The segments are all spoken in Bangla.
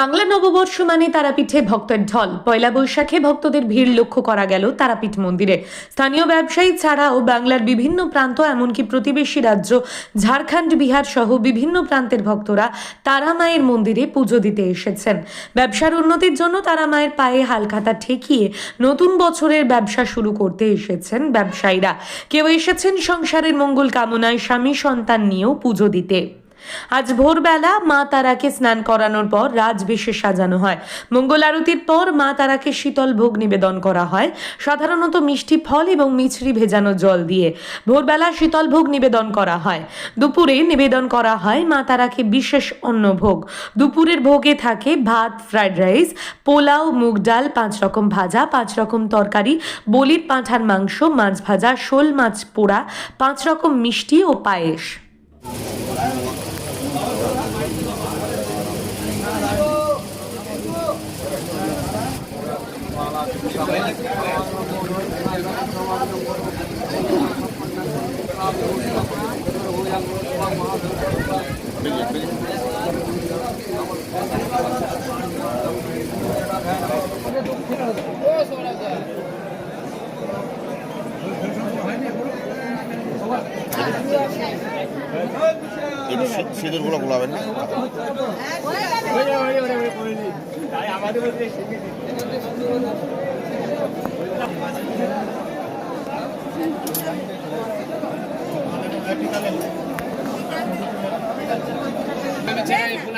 বাংলা নববর্ষ মানে তারাপীঠে ভক্তের ঢল। পয়লা বৈশাখে ভক্তদের ভিড় লক্ষ্য করা গেল তারাপীঠ মন্দিরে। স্থানীয় ব্যবসায়ী ছাড়াও বাংলার বিভিন্ন প্রান্ত, এমনকি প্রতিবেশী রাজ্য, ঝাড়খণ্ড, বিহার সহ বিভিন্ন প্রান্তের ভক্তরা তারা মায়ের মন্দিরে পুজো দিতে এসেছেন। ব্যবসার উন্নতির জন্য তারা মায়ের পায়ে হালখাতা ঠেকিয়ে নতুন বছরের ব্যবসা শুরু করতে এসেছেন ব্যবসায়ীরা। কেউ এসেছেন সংসারের মঙ্গল কামনায় স্বামী সন্তান নিয়েও পুজো দিতে। আজ ভোরবেলা মা তারাকে স্নান করানোর পর রাজবেশে সাজানো হয়। মঙ্গল আরতির পর মা তারাকে শীতল ভোগ নিবেদন করা হয়। সাধারণত মিষ্টি ফল এবং মিছরি ভেজানো জল দিয়ে ভোরবেলা শীতল ভোগ নিবেদন করা হয়। দুপুরে নিবেদন করা হয় মা তারাকে বিশেষ অন্ন ভোগ। দুপুরের ভোগে থাকে ভাত, ফ্রাইড রাইস, পোলাও, মুগ ডাল, পাঁচ রকম ভাজা, পাঁচ রকম তরকারি, বলির পাঁঠার মাংস, মাছ ভাজা, শোল মাছ পোড়া, পাঁচ রকম মিষ্টি ও পায়েস। সিঁদুরগুলো গোলাবেন না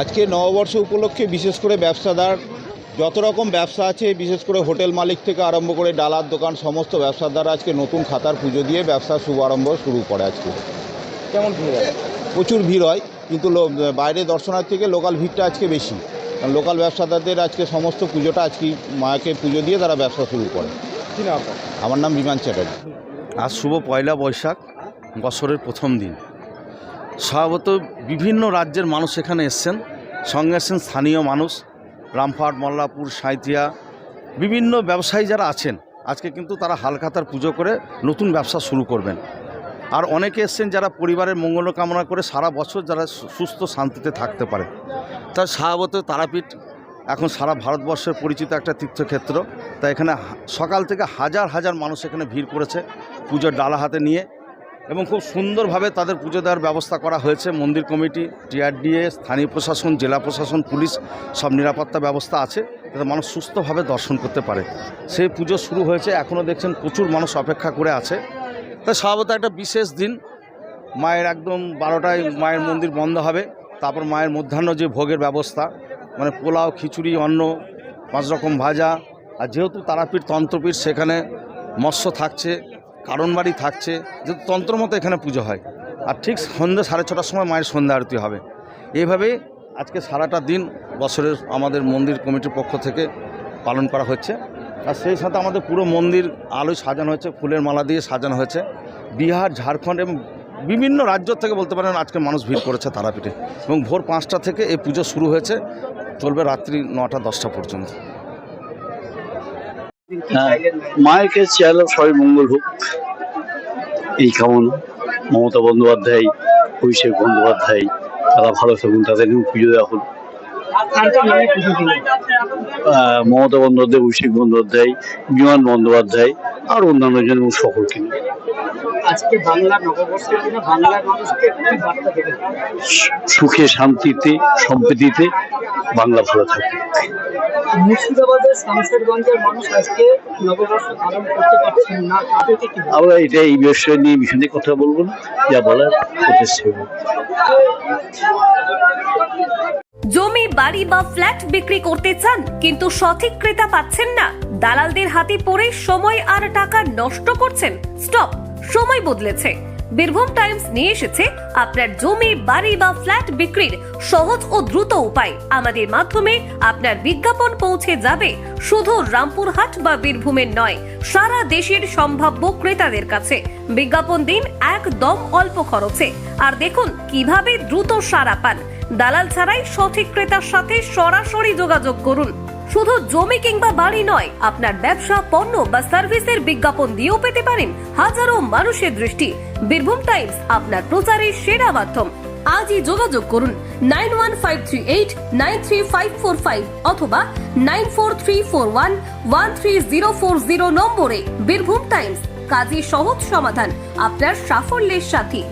আজকে নববর্ষ উপলক্ষে বিশেষ করে ব্যবসাদার যত রকম ব্যবসা আছে বিশেষ করে হোটেল মালিক থেকে আরম্ভ করে ডালার দোকান সমস্ত ব্যবসাদার আজকে নতুন খাতার পুজো দিয়ে ব্যবসার শুভারম্ভ শুরু করে আজকে। কেমন ভিড় প্রচুর ভিড় হয় কিন্তু বাইরে দর্শনার্থী থেকে লোকাল ভিড়টা আজকে বেশি। কারণ লোকাল ব্যবসাদারদের আজকে সমস্ত পুজোটা আজকে মাকে পুজো দিয়ে তারা ব্যবসা শুরু করে। আমার নাম বিমান চ্যাটার্জি। আজ শুভ পয়লা বৈশাখ বছরের প্রথম দিন। স্বভাবত বিভিন্ন রাজ্যের মানুষ এখানে এসছেন। সঙ্গে এসছেন স্থানীয় মানুষ রামপাট মল্লাপুর সাঁইতিয়া বিভিন্ন ব্যবসায়ী যারা আছেন। আজকে কিন্তু তারা হালখাতার পুজো করে নতুন ব্যবসা শুরু করবেন। আর অনেকে এসছেন যারা পরিবারের মঙ্গল কামনা করে সারা বছর যারা সুস্থ শান্তিতে থাকতে পারে। তার স্বভাবত তারাপীঠ এখন সারা ভারতবর্ষের পরিচিত একটা তীর্থক্ষেত্র। তাই এখানে সকাল থেকে হাজার হাজার মানুষ এখানে ভিড় করেছে পুজোর ডালা হাতে নিয়ে। এবং খুব সুন্দরভাবে তাদের পুজো দেওয়ার ব্যবস্থা করা হয়েছে। মন্দির কমিটি টিআরডিএ স্থানীয় প্রশাসন, জেলা প্রশাসন, পুলিশ সব নিরাপত্তা ব্যবস্থা আছে যাতে মানুষ সুস্থভাবে দর্শন করতে পারে। সেই পুজো শুরু হয়েছে, এখনও দেখছেন প্রচুর মানুষ অপেক্ষা করে আছে। তাই স্বভাবত একটা বিশেষ দিন। মায়ের একদম বারোটায় মায়ের মন্দির বন্ধ হবে, তারপর মায়ের মধ্যাহ্ন যে ভোগের ব্যবস্থা মানে পোলাও, খিচুড়ি, অন্ন, পাঁচ রকম ভাজা, আর যেহেতু তারাপীঠ তন্ত্রপীঠ সেখানে মৎস্য থাকছে কারণবাড়ি থাকছে যে তন্ত্র মতো এখানে পুজো হয়। আর ঠিক সন্ধ্যে সাড়ে ছটার সময় মায়ের সন্ধ্যা আরতি হবে। এইভাবেই আজকে সারাটা দিন বছরের আমাদের মন্দির কমিটির পক্ষ থেকে পালন করা হচ্ছে। আর সেই সাথে আমাদের পুরো মন্দির আলোয় সাজানো হয়েছে, ফুলের মালা দিয়ে সাজানো হয়েছে। বিহার, ঝাড়খণ্ড এবং বিভিন্ন রাজ্য থেকে বলতে পারেন আজকে মানুষ ভিড় করেছে তারাপীঠে। এবং ভোর পাঁচটা থেকে এই পুজো শুরু হয়েছে, চলবে রাত্রি নটা দশটা পর্যন্ত। মায়ের কাছে চাইলাম সবাই মঙ্গল হোক। এই কামনা। মমতা বন্দ্যোপাধ্যায়, অভিষেক বন্দ্যোপাধ্যায়, তারা ভালো থাকুন তাদের পুজো দেওয়া হল মমতা বন্দ্যোপাধ্যায় অভিষেক বন্দ্যোপাধ্যায় বিমান বন্দ্যোপাধ্যায় আর অন্যান্য জন এবং সকলকে আজকে বাংলা নববর্ষের দিনে বাংলার মানুষকে কি বার্তা দেবেন সুখে শান্তিতে সম্প্রীতিতে বাংলা ভালো থাকে মুর্শিদাবাদের শামশেরগঞ্জের মানুষ আজকে নববর্ষ পালন করতে পারছেন না তাদেরকে কি আমরা এটা এই বিষয় নিয়ে বিষয় নিয়ে কথা বলব না যা বলার। জমি, বাড়ি বা ফ্ল্যাট বিক্রি করতে চান, কিন্তু সঠিক ক্রেতা পাচ্ছেন না। দালালদের হাতে পড়ে সময় আর টাকা নষ্ট করছেন। স্টপ, সময় বদলেছে। বীরভূম টাইমস নিয়ে এসেছে আপনার জমি, বাড়ি বা ফ্ল্যাট বিক্রির সহজ ও দ্রুত উপায়। আমাদের মাধ্যমে আপনার বিজ্ঞাপন পৌঁছে যাবে। শুধু রামপুরহাট বা বীরভূমের নয়, সারা দেশের সম্ভাব্য ক্রেতাদের কাছে। বিজ্ঞাপন দিন একদম অল্প খরচে। আর দেখুন কীভাবে দ্রুত সারা পান। দালাল ছাড়াই সঠিক ক্রেতার সাথে সরাসরি যোগাযোগ করুন। শুধু জমি কিংবা বাড়ি নয়, আপনার ব্যবসা, পণ্য বা সার্ভিসের বিজ্ঞাপন দিয়েও পেতে পারেন হাজারো মানুষের দৃষ্টি। বীরভূম টাইমস, আপনার প্রচারের সেরা মাধ্যম। আজই যোগাযোগ করুন nine one five three eight, nine three five four five অথবা nine four three four one one three zero four zero নম্বরে। বীরভূম টাইমস কাজী সহজ সমাধান, আপনার সাফল্যের সাথী।